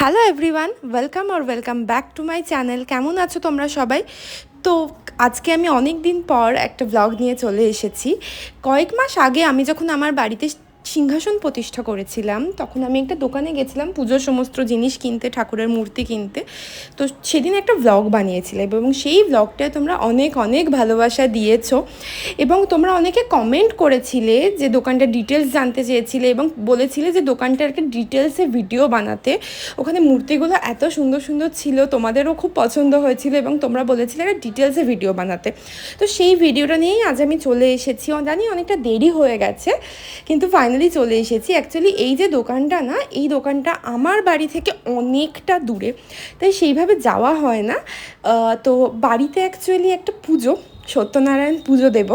Hello everyone welcome R welcome back to my channel কেমন আছো তোমরা সবাই? তো আজকে আমি অনেক দিন পর একটা ব্লগ নিয়ে চলে এসেছি। কয়েক মাস আগে আমি যখন আমার বাড়িতে সিংহাসন প্রতিষ্ঠা করেছিলাম। তখন আমি একটা দোকানে গেছিলাম পুজোর সমস্ত জিনিস কিনতে, ঠাকুরের মূর্তি কিনতে। তো সেদিন একটা ব্লগ বানিয়েছিলাম এবং সেই ব্লগটায় তোমরা অনেক অনেক ভালোবাসা দিয়েছ এবং তোমরা অনেকে কমেন্ট করেছিলে যে দোকানটার ডিটেলস জানতে চেয়েছিলে এবং বলেছিলে যে দোকানটার একটা ডিটেলসে ভিডিও বানাতে। ওখানে মূর্তিগুলো এত সুন্দর সুন্দর ছিল, তোমাদেরও খুব পছন্দ হয়েছিল এবং তোমরা বলেছিলে একটা ডিটেলসে ভিডিও বানাতে। তো সেই ভিডিওটা নিয়েই আজ আমি চলে এসেছি। জানি অনেকটা দেরি হয়ে গেছে, কিন্তু ফাইনালি চলে এসেছি। অ্যাকচুয়ালি এই যে দোকানটা না, এই দোকানটা আমার বাড়ি থেকে অনেকটা দূরে। তাই সেইভাবে যাওয়া হয় না। তো বাড়িতে অ্যাকচুয়ালি একটা পুজো। সত্যনারায়ণ পুজো দেব।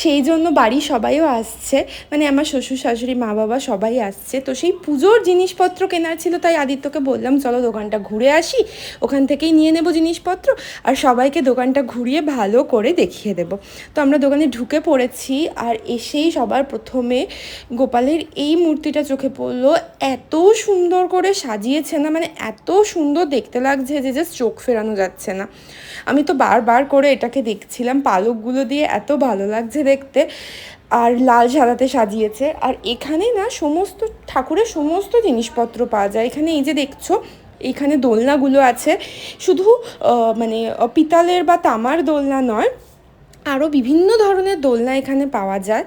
সেই জন্য বাড়ির সবাইও আসছে। মানে আমার শ্বশুর শাশুড়ি, মা বাবা সবাই আসছে। তো সেই পুজোর জিনিসপত্র কেনার ছিল, তাই আদিত্যকে বললাম, চলো দোকানটা ঘুরে আসি, ওখান থেকেই নিয়ে নেব জিনিসপত্র, আর সবাইকে দোকানটা ঘুরিয়ে ভালো করে দেখিয়ে দেব। তো আমরা দোকানে ঢুকে পড়েছি, আর এসেই সবার প্রথমে গোপালের এই মূর্তিটা চোখে পড়ল। এত সুন্দর করে সাজিয়েছে না মানে এত সুন্দর দেখতে লাগছে যে জাস্ট চোখ ফেরানো যাচ্ছে না। আমি তো বারবার করে এটাকে দেখছিলাম পালকগুলো দিয়ে এত ভালো লাগছে দেখতে। আর লাল সাদাতে সাজিয়েছে। আর এখানে না সমস্ত, ঠাকুরের সমস্ত জিনিসপত্র পাওয়া যায়। এখানে এই যে দেখছ, এখানে দোলনাগুলো আছে। শুধু মানে পিতালের বা তামার দোলনা নয় আরও বিভিন্ন ধরনের দোলনা এখানে পাওয়া যায়।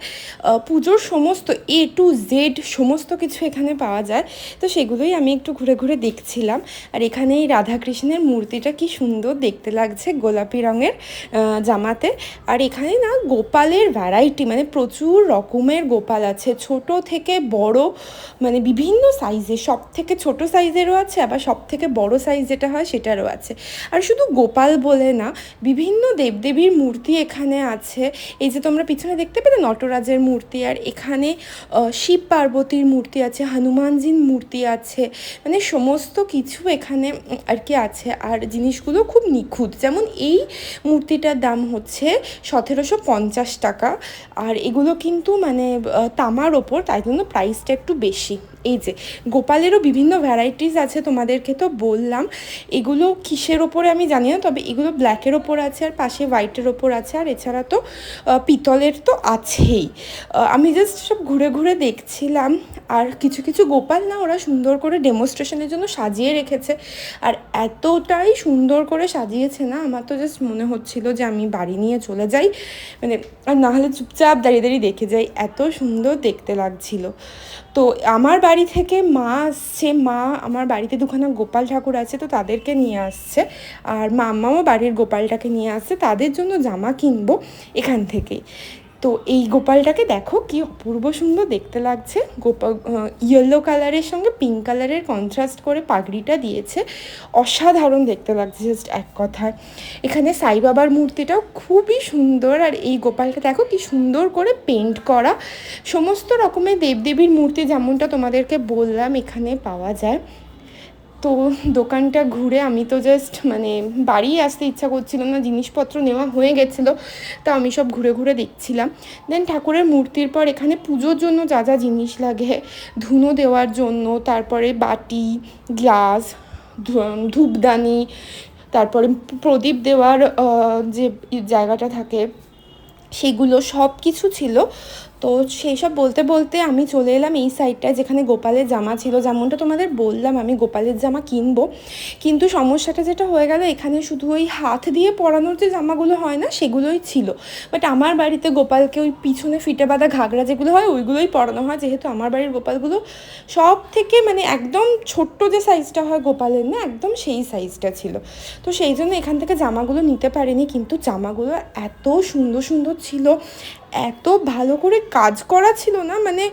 পুজোর সমস্ত এ টু জেড সমস্ত কিছু এখানে পাওয়া যায়। তো সেগুলোই আমি একটু ঘুরে ঘুরে দেখছিলাম। আর এখানে এই রাধাকৃষ্ণের মূর্তিটা কি সুন্দর দেখতে লাগছে গোলাপি রঙের জামাতে। আর এখানে না গোপালের ভ্যারাইটি মানে প্রচুর রকমের গোপাল আছে। ছোট থেকে বড় মানে বিভিন্ন সাইজের সব থেকে ছোট সাইজেরও আছে, আবার সব থেকে বড় সাইজ যেটা হয় সেটারও আছে। আর শুধু গোপাল বলে না, বিভিন্ন দেবদেবীর মূর্তি এখানে আছে। এই যে তোমরা পিছনে দেখতে পেলে নটরাজের মূর্তি, আর এখানে শিব পার্বতীর মূর্তি আছে, হনুমানজির মূর্তি আছে। মানে সমস্ত কিছু এখানে আর কি আছে। আর জিনিসগুলো খুব নিখুঁত। যেমন এই মূর্তিটার দাম হচ্ছে সতেরোশো পঞ্চাশ টাকা। আর এগুলো কিন্তু মানে তামার ওপর, তাই জন্য প্রাইসটা একটু বেশি। এই যে, গোপালেরও বিভিন্ন ভ্যারাইটিস আছে তোমাদেরকে তো বললাম। এগুলো কিসের ওপরে আমি জানি না, তবে এগুলো ব্ল্যাকের ওপর আছে আর পাশে হোয়াইটের ওপর আছে আর এছাড়া তো পিতলের তো আছেই। আমি জাস্ট সব ঘুরে ঘুরে দেখছিলাম। আর কিছু কিছু গোপাল না ওরা সুন্দর করে ডেমনস্ট্রেশনের জন্য সাজিয়ে রেখেছে। আর এতটাই সুন্দর করে সাজিয়েছে না, আমার তো জাস্ট মনে হচ্ছিল যে আমি বাড়ি নিয়ে চলে যাই। মানে আর না হলে চুপচাপ দাঁড়িয়ে দাঁড়িয়ে দেখে যাই, এত সুন্দর দেখতে লাগছিল। তো আমার বাড়ি থেকে মা আসছে, মা আমার বাড়িতে দুখানা গোপাল ঠাকুর আছে তো তাদেরকে নিয়ে আসছে। আর মাম্মাও বাড়ির গোপালটাকে নিয়ে আসছে, তাদের জন্য জামা কিনবো এখান থেকেই। তো এই গোপালটাকে দেখো কি অপূর্ব সুন্দর দেখতে লাগছে। গোপাল ইয়েলো কালারের সঙ্গে পিঙ্ক কালারের কন্ট্রাস্ট করে পাগড়িটা দিয়েছে। অসাধারণ দেখতে লাগছে জাস্ট এক কথায়। এখানে সাই বাবার মূর্তিটাও খুবই সুন্দর আর এই গোপালটা দেখো কি সুন্দর করে পেন্ট করা। সমস্ত রকমের দেবদেবীর মূর্তি যেমনটা তোমাদেরকে বললাম এখানে পাওয়া যায়। তো দোকানটা ঘুরে আমি তো জাস্ট মানে বাড়ি আসতে ইচ্ছা করছিল না, জিনিসপত্র নেওয়া হয়ে গেছিল, তা আমি সব ঘুরে ঘুরে দেখছিলাম। দেন ঠাকুরের মূর্তির পর এখানে পুজোর জন্য যা যা জিনিস লাগে, ধুনো দেওয়ার জন্য, তারপরে বাটি, গ্লাস ধূপদানি, তারপরে প্রদীপ দেওয়ার যে জায়গাটা থাকে, সেগুলো সব কিছু ছিল। তো সেই সব বলতে বলতে আমি চলে এলাম এই সাইডটায় যেখানে গোপালের জামা ছিল। যেমনটা তোমাদের বললাম, আমি গোপালের জামা কিনবো। কিন্তু সমস্যাটা যেটা হয়ে গেল, এখানে শুধু ওই হাত দিয়ে পরানোর যে জামাগুলো হয় না, সেগুলোই ছিল। বাট আমার বাড়িতে গোপালকে ওই পিছনে ফিটে বাঁধা ঘাগরা যেগুলো হয়, ওইগুলোই পরানো হয়। যেহেতু আমার বাড়ির গোপালগুলো সব থেকে মানে একদম ছোট্ট যে সাইজটা হয় গোপালের না, একদম সেই সাইজটা ছিল। তো সেই জন্য এখান থেকে জামাগুলো নিতে পারিনি। কিন্তু জামাগুলো এত সুন্দর সুন্দর ছিল, এত ভালো করে কাজ করা ছিল না মানে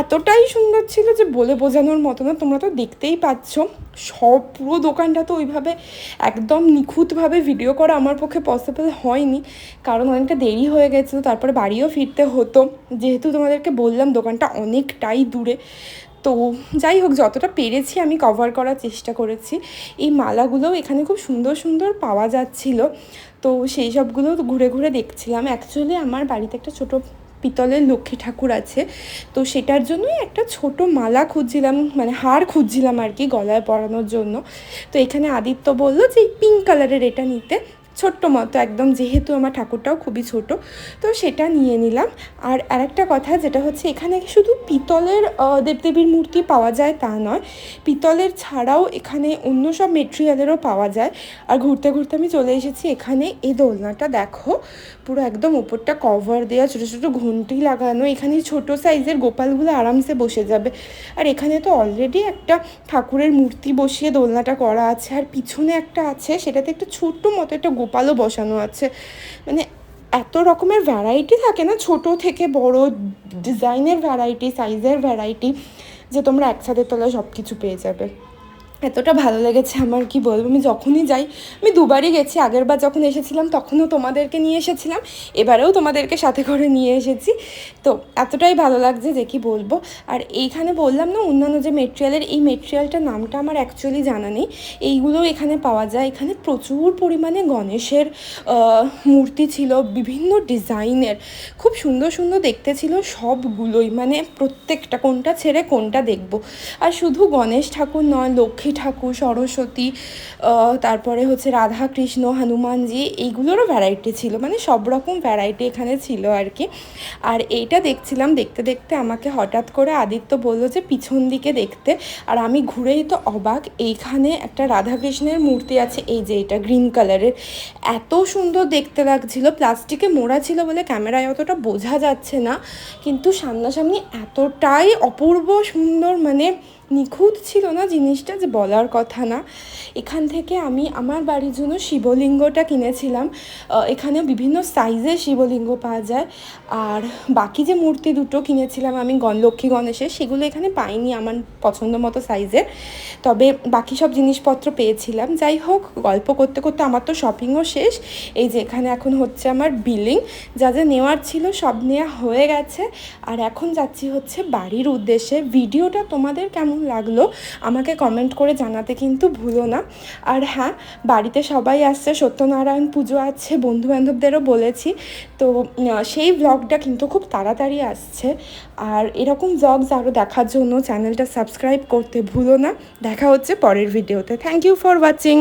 এতটাই সুন্দর ছিল যে বলে বোঝানোর মতো না। তোমরা তো দেখতেই পাচ্ছ, সব পুরো দোকানটা তো ওইভাবে একদম নিখুঁতভাবে ভিডিও করা আমার পক্ষে পসিবল হয়নি, কারণ অনেকটা দেরি হয়ে গেছিল, তারপরে বাড়িও ফিরতে হতো। যেহেতু তোমাদেরকে বললাম, দোকানটা অনেকটাই দূরে তো যাই হোক, যতটা পেরেছি আমি কভার করার চেষ্টা করেছি। এই মালাগুলোও এখানে খুব সুন্দর সুন্দর পাওয়া যাচ্ছিল। তো সেই সবগুলো ঘুরে ঘুরে দেখছিলাম। অ্যাকচুয়ালি আমার বাড়িতে একটা ছোটো পিতলের লক্ষ্মী ঠাকুর আছে। তো সেটার জন্যই একটা ছোট মালা খুঁজছিলাম মানে হার খুঁজছিলাম আর কি গলায় পরানোর জন্য। তো এখানে আদিত্য বলল যে, এই পিঙ্ক কালারের এটা নিতে। ছোট্ট মতো, একদম যেহেতু আমার ঠাকুরটাও খুবই ছোট, তো সেটা নিয়ে নিলাম। আর আরেকটা কথা যেটা হচ্ছে, এখানে শুধু পিতলের দেবদেবীর মূর্তি পাওয়া যায় তা নয়, পিতলের ছাড়াও এখানে অন্য সব মেটেরিয়ালেরও পাওয়া যায়। আর ঘুরতে ঘুরতে আমি চলে এসেছি এখানে এই দোলনাটা দেখো, পুরো একদম ওপরটা কভার দেওয়া ছোটো ছোটো ঘন্টি লাগানো, এখানে ছোট সাইজের গোপালগুলো আরামসে বসে যাবে। আর এখানে তো অলরেডি একটা ঠাকুরের মূর্তি বসিয়ে দোলনাটা করা আছে, আর পিছনে একটা আছে, সেটাতে একটা ছোট্ট মতো একটা গোপালও বসানো আছে। মানে এত রকমের ভ্যারাইটি থাকে না, ছোট থেকে বড় ডিজাইনের ভ্যারাইটি সাইজের ভ্যারাইটি যে তোমরা একসাথে তোলা সব কিছু পেয়ে যাবে। এতটা ভালো লেগেছে আমার, কি বলব? আমি যখনই যাই, আমি দুবারই গেছি। আগের বার যখন এসেছিলাম, তখনও তোমাদেরকে নিয়ে এসেছিলাম। এবারেও তোমাদেরকে সাথে করে নিয়ে এসেছি। তো এতটাই ভালো লাগছে যে কি বলব? আর এইখানে বললাম না, অন্যান্য যে মেটেরিয়ালের, এই মেটেরিয়ালটার নামটা আমার অ্যাকচুয়ালি জানা নেই। এইগুলো এখানে পাওয়া যায়। এখানে প্রচুর পরিমাণে গণেশের মূর্তি ছিল, বিভিন্ন ডিজাইনের। খুব সুন্দর সুন্দর দেখতে ছিল সবগুলোই। মানে প্রত্যেকটা কোনটা ছেড়ে কোনটা দেখব। আর শুধু গণেশ ঠাকুর নয়, লক্ষ্মী ঠাকুর, সরস্বতী তারপরে হচ্ছে রাধা কৃষ্ণ হনুমানজি, এইগুলোরও ভ্যারাইটি ছিল। মানে সব রকম ভ্যারাইটি এখানে ছিল আর কি। আর এইটা দেখছিলাম, দেখতে দেখতে আমাকে হঠাৎ করে আদিত্য বলল যে, পিছন দিকে দেখতে। আর আমি ঘুরেই তো অবাক, এইখানে একটা রাধাকৃষ্ণের মূর্তি আছে, এই যে এটা গ্রিন কালারের এত সুন্দর দেখতে লাগছিল, প্লাস্টিকে মোড়া ছিল বলে ক্যামেরায় অতটা বোঝা যাচ্ছে না, কিন্তু সামনাসামনি এতটাই অপূর্ব সুন্দর মানে নিখুঁত ছিল না জিনিসটা যে বলার কথা না। এখান থেকে আমি আমার বাড়ির জন্য শিবলিঙ্গটা কিনেছিলাম। এখানে বিভিন্ন সাইজের শিবলিঙ্গ পাওয়া যায়। আর বাকি যে মূর্তি দুটো কিনেছিলাম আমি গণ, লক্ষ্মী গণেশের, সেগুলো এখানে পাইনি আমার পছন্দ মতো সাইজের তবে বাকি সব জিনিসপত্র পেয়েছিলাম। যাই হোক, গল্প করতে করতে আমার তো শপিংও শেষ। এই যে এখানে এখন হচ্ছে আমার বিলিং যা যা নেওয়ার ছিল সব নেওয়া হয়ে গেছে। আর এখন যাচ্ছি হচ্ছে বাড়ির উদ্দেশ্যে। ভিডিওটা তোমাদের কেমন লাগল, আমাকে কমেন্ট করে জানাতে কিন্তু ভুলো না। আর হ্যাঁ বাড়িতে সবাই আসছে, সত্যনারায়ণ পুজো আছে বন্ধু বান্ধবদেরও বলেছি। তো সেই ব্লগটা কিন্তু খুব তাড়াতাড়ি আসছে। আর এরকম ব্লগস আরও দেখার জন্য চ্যানেলটা সাবস্ক্রাইব করতে ভুলো না। দেখা হচ্ছে পরের ভিডিওতে থ্যাংক ইউ ফর ওয়াচিং